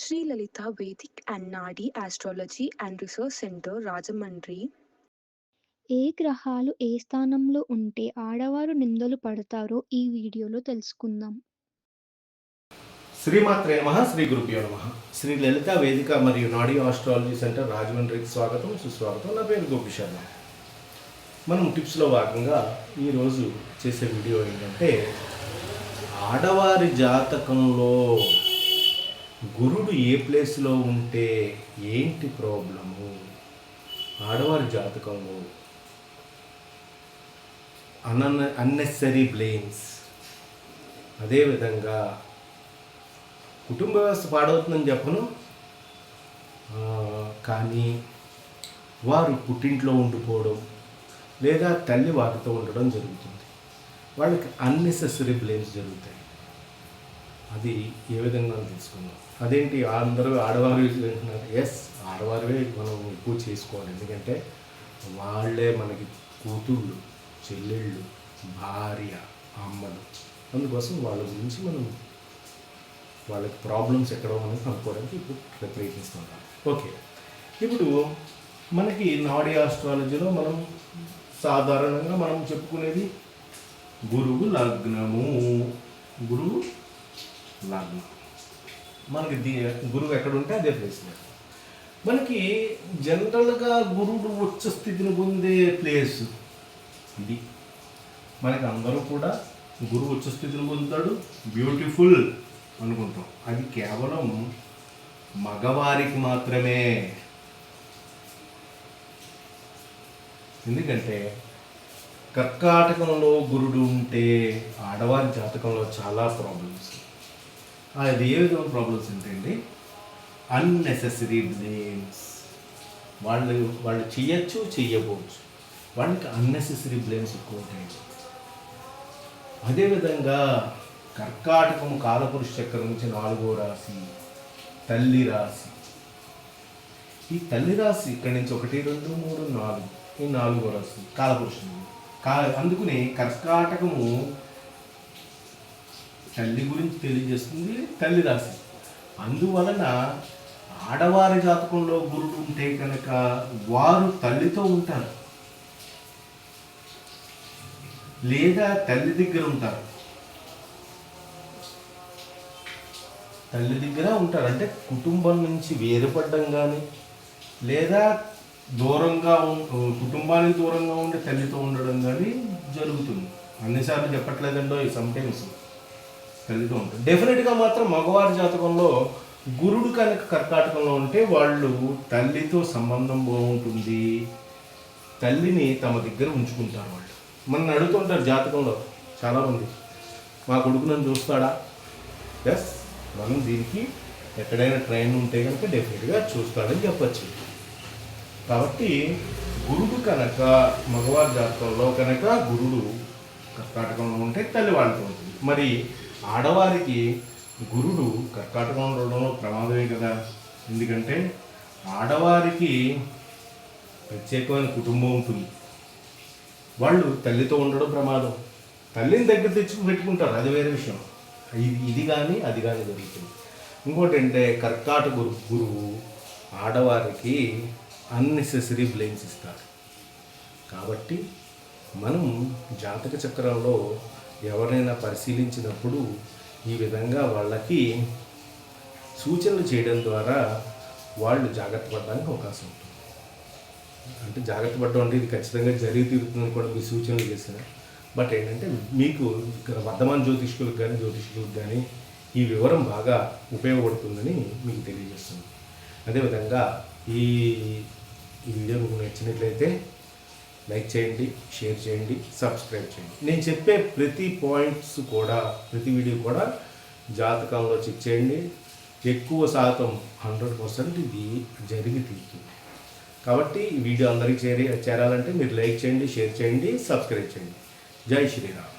Sri Lalita Vedic and Nadi Astrology and Research Center, Rajamandri. ఏ గ్రహాలు ఏ స్థానంలో ఉంటే ఆడవారు నిందలు పడతారో ఈ వీడియోలో తెలుసుకుందాం. శ్రీమాత్రే నమ శ్రీ గురుభ్యో నమ. శ్రీ లలిత వేదిక మరియు నాడీ ఆస్ట్రాలజీ సెంటర్ రాజమండ్రికి స్వాగతం సుస్వాగతం. నా పేరు గోపి శర్మ. మనం టిప్స్లో భాగంగా ఈరోజు చేసే వీడియో ఏంటంటే ఆడవారి జాతకంలో గురుడు ఏ ప్లేస్లో ఉంటే ఏంటి ప్రాబ్లము? ఆడవారి జాతకంలో అన్న అన్నెసరీ బ్లేమ్స్ అదేవిధంగా కుటుంబ వ్యవస్థ పాడవుతుందని చెప్పను. కానీ వారు పుట్టింట్లో ఉండిపోవడం లేదా తల్లి వారితో ఉండడం జరుగుతుంది. వాళ్ళకి అన్నెసెసరీ బ్లేమ్స్ జరుగుతాయి. అది ఏ విధంగా తీసుకున్నాం అదేంటి? అందరూ ఆడవారు వింటున్నారు ఎస్ ఆడవారివే మనం ఎక్కువ చేసుకోవాలి. ఎందుకంటే వాళ్ళే మనకి కూతుళ్ళు చెల్లెళ్ళు భార్య అమ్మలు. అందుకోసం వాళ్ళ గురించి మనం వాళ్ళకి ప్రాబ్లమ్స్ ఎక్కడ అనేది కనుక్కోవడానికి ఇప్పుడు ప్రయత్నిస్తున్నాం ఓకే ఇప్పుడు మనకి నాడీ ఆస్ట్రాలజీలో మనం సాధారణంగా మనం చెప్పుకునేది గురువు లగ్నము. గురువు లగ్నం మనకి దీ గురువు ఎక్కడ ఉంటే అదే ప్లేస్ మనకి జనరల్గా గురుడు ఉచ్చ స్థితిని పొందే ప్లేస్ ఇది. మనకి అందరూ కూడా గురువు ఉచ్చ స్థితిని పొందుతాడు. బ్యూటిఫుల్ అనుకుంటాం. అది కేవలం మగవారికి మాత్రమే. ఎందుకంటే కర్కాటకంలో గురుడు ఉంటే ఆడవారి జాతకంలో చాలా ప్రాబ్లమ్స్ అది ఏ విధమైన ప్రాబ్లమ్స్ ఏంటండి అన్నెసెసరీ బ్లేమ్స్ వాళ్ళు వాళ్ళు చెయ్యొచ్చు చెయ్యకపోవచ్చు వాళ్ళకి అన్నెసెసరీ బ్లేమ్స్ ఎక్కువ ఉంటాయి అదేవిధంగా కర్కాటకం కాలపురుష చక్రం నుంచి నాలుగో రాశి తల్లి రాశి. ఈ తల్లి రాశి ఇక్కడి నుంచి ఒకటి రెండు మూడు నాలుగు ఈ నాలుగో రాశి కాలపురుషుడు కా అందుకని కర్కాటకము తల్లి గురించి తెలియజేస్తుంది తల్లి రాశి. అందువలన ఆడవారి జాతకంలో గురుడు ఉంటే కనుక వారు తల్లితో ఉంటారు. లేదా తల్లి దగ్గర ఉంటారు. తల్లి దగ్గర ఉంటారు. అంటే కుటుంబం నుంచి వేరుపడడం కానీ లేదా దూరంగా కుటుంబానికి దూరంగా ఉండి తల్లితో ఉండడం కానీ జరుగుతుంది. అన్నిసార్లు చెప్పట్లేదండో ఈ సమ్టైమ్స్ తల్లితో ఉంటుంది. డెఫినెట్గా మాత్రం మగవారి జాతకంలో గురుడు కనుక కర్కాటకంలో ఉంటే వాళ్ళు తల్లితో సంబంధం బాగుంటుంది. తల్లిని తమ దగ్గర ఉంచుకుంటారు వాళ్ళు. మన అడుగుతుంటారు జాతకంలో చాలామంది మా కొడుకు నన్ను చూస్తాడా? ఎస్ మనం దీనికి ఎక్కడైనా ట్రైన్ ఉంటే కనుక డెఫినెట్గా చూస్తాడని చెప్పచ్చు. కాబట్టి గురుడు కనుక మగవారి జాతకంలో కనుక గురుడు కర్కాటకంలో ఉంటే తల్లి వాళ్ళతో ఉంటుంది. మరి ఆడవారికి గురుడు కర్కాటకం ఉండడంలో ప్రమాదమే కదా. ఎందుకంటే ఆడవారికి ప్రత్యేకమైన కుటుంబం ఉంటుంది. వాళ్ళు తల్లితో ఉండడం ప్రమాదం. తల్లిని దగ్గర తెచ్చుకు పెట్టుకుంటారు. అది వేరే విషయం. ఇది ఇది కానీ అది కానీ జరుగుతుంది. ఇంకోటి అంటే కర్కాట గురు గురువు ఆడవారికి అన్నెసెసరీ బ్లేమ్స్ ఇస్తారు. కాబట్టి మనం జాతక చక్రంలో ఎవరైనా పరిశీలించినప్పుడు ఈ విధంగా వాళ్ళకి సూచనలు చేయడం ద్వారా వాళ్ళు జాగ్రత్త పడడానికి అవకాశం ఉంటుంది. అంటే జాగ్రత్త పడడం అంటే ఇది ఖచ్చితంగా జరిగి తీరుతుందని కూడా మీ సూచనలు చేసిన బట్ ఏంటంటే మీకు ఇక్కడ వర్ధమాన జ్యోతిష్కులకు కానీ జ్యోతిష్కులకు కానీ ఈ వివరం బాగా ఉపయోగపడుతుందని మీకు తెలియజేస్తుంది. అదేవిధంగా ఈ ఈ వీడియో మీకు నచ్చినట్లయితే లైక్ చేయండి షేర్ చేయండి సబ్స్క్రైబ్ చేయండి. నేను చెప్పే ప్రతి పాయింట్స్ కూడా ప్రతి వీడియో కూడా జాతకంలో చెక్ చేయండి. ఎక్కువ శాతం హండ్రెడ్ పర్సెంట్ ఇది జరిగి తీరుతుంది. కాబట్టి ఈ వీడియో అందరికీ చేరి చేరాలంటే మీరు లైక్ చేయండి షేర్ చేయండి సబ్స్క్రైబ్ చేయండి. జై శ్రీరామ్.